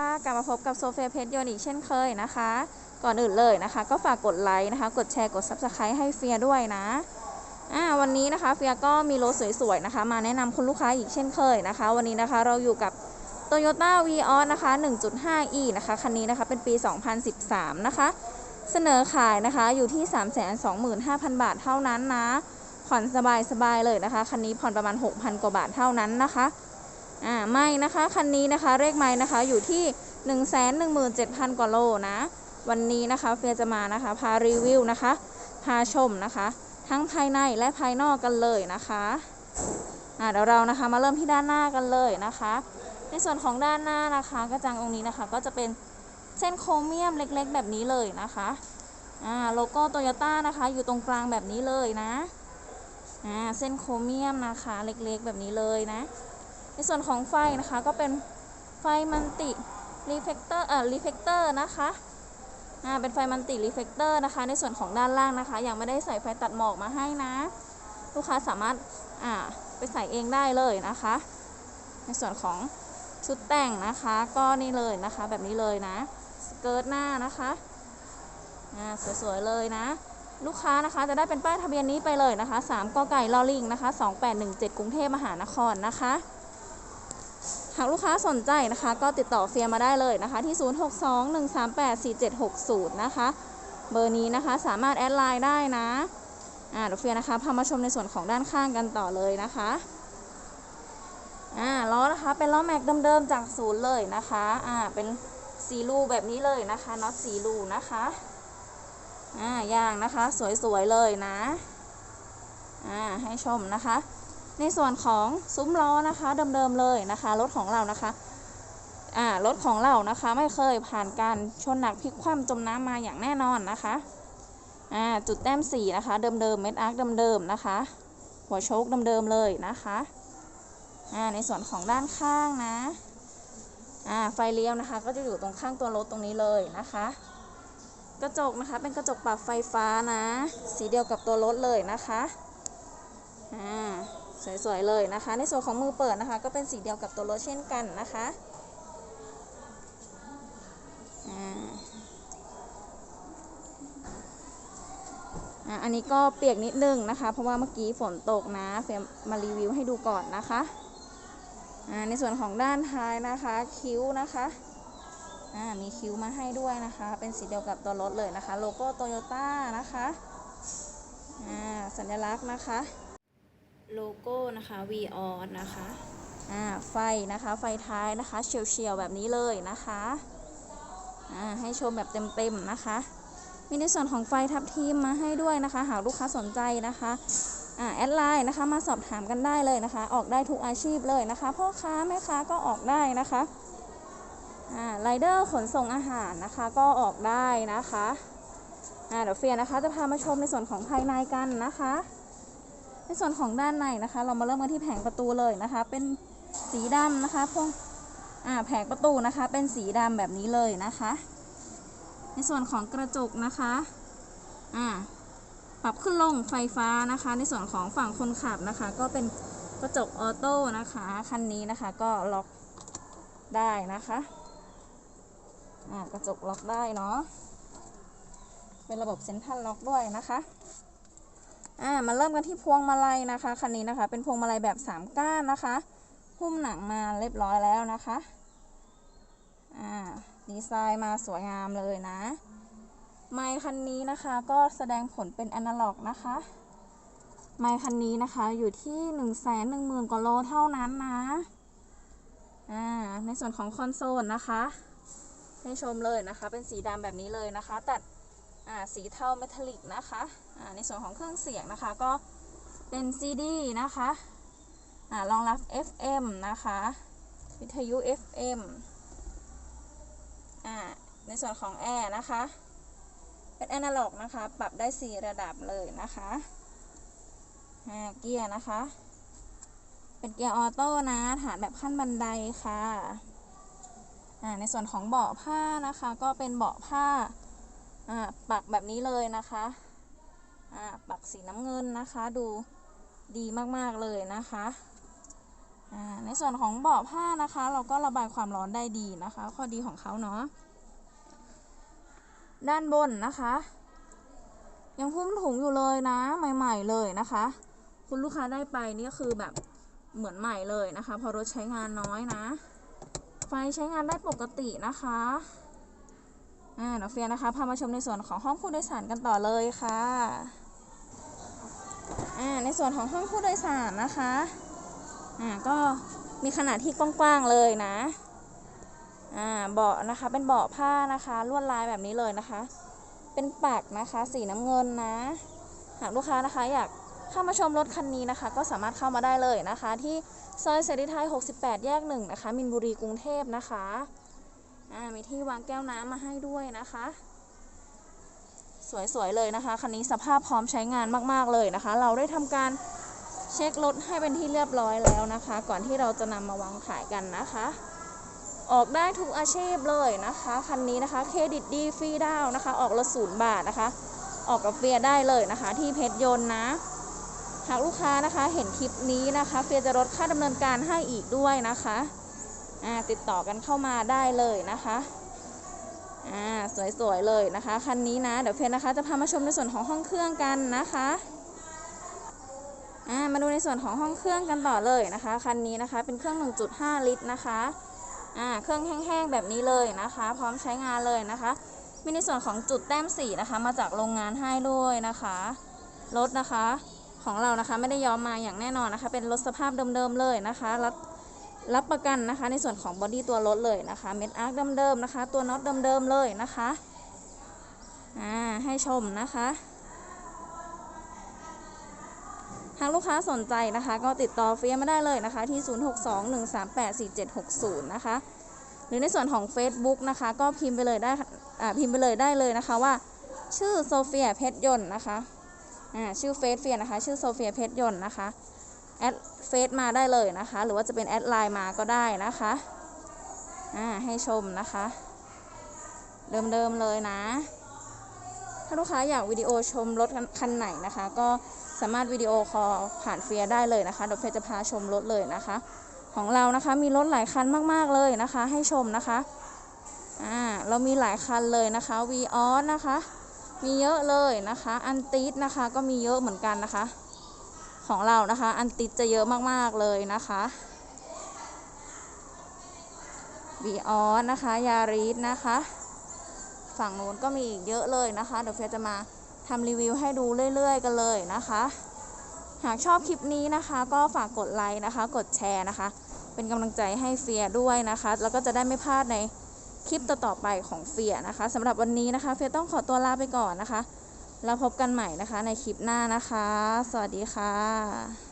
ค่ะกลับมาพบกับโซเฟียเพชรยนอีกเช่นเคยนะคะ ก่อนอื่นเลยนะคะ ก็ฝากกดไลค์นะคะ กดแชร์กด Subscribe ให้เฟียด้วยนะอ่าวันนี้นะคะเฟียก็มีรถสวยๆนะคะ มาแนะนำคุณลูกค้าอีกเช่นเคยนะคะ วันนี้นะคะเราอยู่กับ Toyota v ีออนะคะ 1.5e นะคะคันนี้นะคะเป็นปี 2013 นะคะ เสนอขายนะคะอยู่ที่ 325,000 บาทเท่านั้นนะผ่อนสบายๆเลยนะคะคันนี้ผ่อนประมาณ 6,000 กว่าบาทเท่านั้นนะคะ อ่าไม่นะคะคันนี้นะคะเลขไม้นะคะอยู่ที่ 117,000 กว่าโลนะ วันนี้นะคะเฟียจะมานะคะ พารีวิวนะคะ พาชมนะคะ ทั้งภายในและภายนอกกันเลยนะคะอ่าเดี๋ยวเรานะคะมาเริ่มที่ด้านหน้ากันเลยนะคะ ในส่วนของด้านหน้านะคะกระจังองค์นี้นะคะก็จะเป็นเส้นโครเมียมเล็กๆ แบบนี้เลยนะคะอ่าโลโก้โตโยต้านะคะอยู่ตรงกลางแบบนี้เลยนะอ่าเส้นโครเมียมนะคะเล็กๆ แบบนี้เลยนะ ส่วนของไฟนะคะก็เป็นไฟมันติรีเฟกเตอร์เอ่อรีเฟกเตอร์นะคะอ่าเป็นไฟมันติรีเฟกเตอร์นะคะ ในส่วนของด้านล่างนะคะ ยังไม่ได้ใส่ไฟตัดหมอกมาให้นะ ลูกค้าสามารถอ่าไปใส่เองได้เลยนะคะ ในส่วนของชุดแต่งนะคะก็นี่เลยนะคะแบบนี้เลยนะสเกิร์ตหน้านะคะอ่าสวยๆเลยนะ ลูกค้านะคะจะได้เป็นป้ายทะเบียนนี้ไปเลยนะคะ3กไก่ลอลิงนะคะ2817 กรุงเทพมหานครนะคะากลูกค้าสนใจนะคะ ก็ติดต่อเฟียมาได้เลยนะคะ ที่ 0621384760 นะคะ เบอร์นี้นะคะสามารถแอดไลน์ได้นะอ่าเดี๋ยวเฟียนะคะพามาชมในส่วนของด้านข้างกันต่อเลยนะคะอ่าล้อนะคะเป็นล้อแม็กเดิมๆจากศูนย์เลยนะคะอ่าเป็นสีรูแบบนี้เลยนะคะน็อตสีรูนะคะอ่ายางนะคะสวยๆเลยนะอ่าให้ชมนะคะ ในส่วนของซุ้มล้อนะคะเดิมๆเลยนะคะรถของเรานะคะอ่ารถของเรานะคะไม่เคยผ่านการชนหนักพลิกคว่ำจมน้ำมาอย่างแน่นอนนะคะอ่าจุดแต้มสีนะคะเดิมๆเม็ดอาร์คเดิมๆนะคะหัวโชคเดิมๆเลยนะคะอ่าในส่วนของด้านข้างนะอ่าไฟเลี้ยวนะคะ ก็จะอยู่ตรงข้างตัวรถตรงนี้เลยนะคะ กระจกนะคะเป็นกระจกปรับไฟฟ้านะ สีเดียวกับตัวรถเลยนะคะอ่า สวยๆเลยนะคะ ในส่วนของมือเปิดนะคะ ก็เป็นสีเดียวกับตัวรถเช่นกันนะคะอันนี้ก็เปียกนิดนึงนะคะ เพราะว่าเมื่อกี้ฝนตกนะเฟรมมารีวิวให้ดูก่อนนะคะในส่วนของด้านท้ายนะคะคิ้วนะคะมีคิ้วมาให้ด้วยนะคะ เป็นสีเดียวกับตัวรถเลยนะคะ โลโก้โตโยต้านะคะสัญลักษณ์นะคะ โลโก้นะคะ V on นะคะอ่าไฟนะคะไฟท้ายนะคะเฉียวๆแบบนี้เลยนะคะอ่าให้ชมแบบเต็มๆนะคะมีในส่วนของไฟทับทีมมาให้ด้วยนะคะ หากลูกค้าสนใจนะคะแอดไลน์นะคะมาสอบถามกันได้เลยนะคะ ออกได้ทุกอาชีพเลยนะคะพ่อค้าแม่ค้าก็ออกได้นะคะไรเดอร์ขนส่งอาหารนะคะก็ออกได้นะคะเดี๋ยวเฟียนะคะจะพามาชมในส่วนของภายในกันนะคะ ในส่วนของด้านในนะคะ เรามาเริ่มกันที่แผงประตูเลยนะคะ เป็นสีดำนะคะพวงอ่าแผงประตูนะคะ เป็นสีดำแบบนี้เลยนะคะ ในส่วนของกระจกนะคะอ่าปรับขึ้นลงไฟฟ้านะคะ ในส่วนของฝั่งคนขับนะคะ ก็เป็นกระจกออโต้นะคะคันนี้นะคะก็ล็อกได้นะคะอ่ากระจกล็อกได้เนาะเป็นระบบเซ็นทรัลล็อกด้วยนะคะ อ่ามาเริ่มกันที่พวงมาลัยนะคะคันนี้นะคะ เป็นพวงมาลัยแบบสามก้านนะคะ หุ้มหนังมาเรียบร้อยแล้วนะคะอ่าดีไซน์มาสวยงามเลยนะ ไมค์คันนี้นะคะก็แสดงผลเป็นอนาล็อกนะคะ ไมค์คันนี้นะคะอยู่ที่1นึ่งแสนหนึ่งหมื่นกว่าโลเท่านั้นนะอ่าในส่วนของคอนโซลนะคะ ให้ชมเลยนะคะ เป็นสีดำแบบนี้เลยนะคะ ตัดอ่ สีเทาเมทัลลิกนะคะในส่วนของเครื่องเสียงนะคะก็เป็น CD นะคะอรองรับ FM นะคะ วิทยุ FM อ่าในส่วนของแอร์นะคะ เป็นแอนาล็อกนะคะ ปรับได้ 4 ระดับเลยนะคะเกียร์นะคะ เป็นเกียร์ออโต้นะ ฐานแบบขั้นบันไดค่ะอ่าในส่วนของเบาะผ้านะคะ ก็เป็นเบาะผ้า อ่าปักแบบนี้เลยนะคะอ่าปักสีน้ำเงินนะคะดูดีมากๆเลยนะคะอ่าในส่วนของเบาะผ้านะคะ เราก็ระบายความร้อนได้ดีนะคะ ข้อดีของเขาเนาะด้านบนนะคะ ยังพุ่มถุงอยู่เลยนะ ใหม่ ๆเลยนะคะ คุณลูกค้าได้ไปนี่ก็คือแบบเหมือนใหม่เลยนะคะ พอรถใช้งานน้อยนะ ไฟใช้งานได้ปกตินะคะ อ่าดี๋ยวเฟียนะคะพามาชมในส่วนของห้องผู้โดยสารกันต่อเลยค่ะอ่าในส่วนของห้องผู้โดยสารนะคะอ่าก็มีขนาดที่กว้างๆเลยนะอ่าเบาะนะคะเป็นเบาะผ้านะคะลวดลายแบบนี้เลยนะคะ เป็นปักนะคะสีน้ำเงินนะ หากลูกค้านะคะอยากเข้ามาชมรถคันนี้นะคะ ก็สามารถเข้ามาได้เลยนะคะ ที่ซอยเสรีไทย 68 แยกหนึ่งนะคะมินบุรีกรุงเทพนะคะ อ่ามีที่วางแก้วน้ำมาให้ด้วยนะคะ สวยๆเลยนะคะคันนี้สภาพพร้อมใช้งานมากๆเลยนะคะ เราได้ทำการเช็ครถให้เป็นที่เรียบร้อยแล้วนะคะ ก่อนที่เราจะนำมาวางขายกันนะคะ ออกได้ทุกอาชีพเลยนะคะคันนี้นะคะเครดิตดีฟรีดาวนะคะ ออกละศูนย์บาทนะคะ ออกกับเฟียได้เลยนะคะ ที่เพชรยนต์นะหากลูกค้านะคะเห็นคลิปนี้นะคะ เฟียจะลดค่าดำเนินการให้อีกด้วยนะคะ ติดต่อกันเข้ามาได้เลยนะคะสวยๆเลยนะคะคันนี้นะเดี๋ยวเฟียนะคะจะพามาชมในส่วนของห้องเครื่องกันนะคะามาดูในส่วนของห้องเครื่องกันต่อเลยนะคะคันนี้นะคะเป็นเครื่อง 1.5 ลิตรนะคะเครื่องแห้งๆแบบนี้เลยนะคะ พร้อมใช้งานเลยนะคะมีในส่วนของจุดแต้มสีนะคะ มาจากโรงงานให้ด้วยนะคะรถนะคะของเรานะคะไม่ได้ย้อมมาอย่างแน่นอนนะคะ เป็นรถสภาพเดิมๆเลยนะคะ รับประกันนะคะ ในส่วนของบอดี้ตัวรถเลยนะคะเม็ดอาร์คเดิมๆนะคะ ตัวน็อตเดิมๆเลยนะคะอ่าให้ชมนะคะหากลูกค้าสนใจนะคะ ก็ติดต่อเฟียมาได้เลยนะคะ ที่ 0621384760 นะคะ หรือในส่วนของ Facebook นะคะ ก็พิมพ์ไปเลยได้อ่าพิมพ์ไปเลยได้เลยนะคะว่า ชื่อโซเฟียเพชรยนต์นะคะอ่าชื่อเฟซเฟียนะคะ ชื่อโซเฟียเพชรยนต์นะคะ แอดเฟซมาได้เลยนะคะ หรือว่าจะเป็นแอดไลน์มาก็ได้นะคะอ่าให้ชมนะคะ เดิมๆเลยนะ ถ้าลูกค้าอยากวิดีโอชมรถคันไหนนะคะ ก็สามารถวิดีโอคอลผ่านเฟียได้เลยนะคะเดี๋ยวเฟียจะพาชมรถเลยนะคะ ของเรานะคะมีรถหลายคันมากๆเลยนะคะ ให้ชมนะคะอ่าเรามีหลายคันเลยนะคะ v ีออสนะคะ มีเยอะเลยนะคะ อันติสนะคะก็มีเยอะเหมือนกันนะคะ ของเรานะคะ อันติสจะเยอะมากๆเลยนะคะ v ีออสนะคะ ยาริสนะคะ ฝั่งนู้นก็มีอีกเยอะเลยนะคะ เดี๋ยวเฟียจะมาทำรีวิวให้ดูเรื่อยๆ กันเลยนะคะ หากชอบคลิปนี้นะคะ ก็ฝากกดไลค์นะคะ กดแชร์นะคะ เป็นกำลังใจให้เฟียด้วยนะคะ แล้วก็จะได้ไม่พลาดในคลิปต่อๆไปของเฟียนะคะสำหรับวันนี้นะคะ เฟียต้องขอตัวลาไปก่อนนะคะ แล้วพบกันใหม่นะคะในคลิปหน้านะคะ สวัสดีค่ะ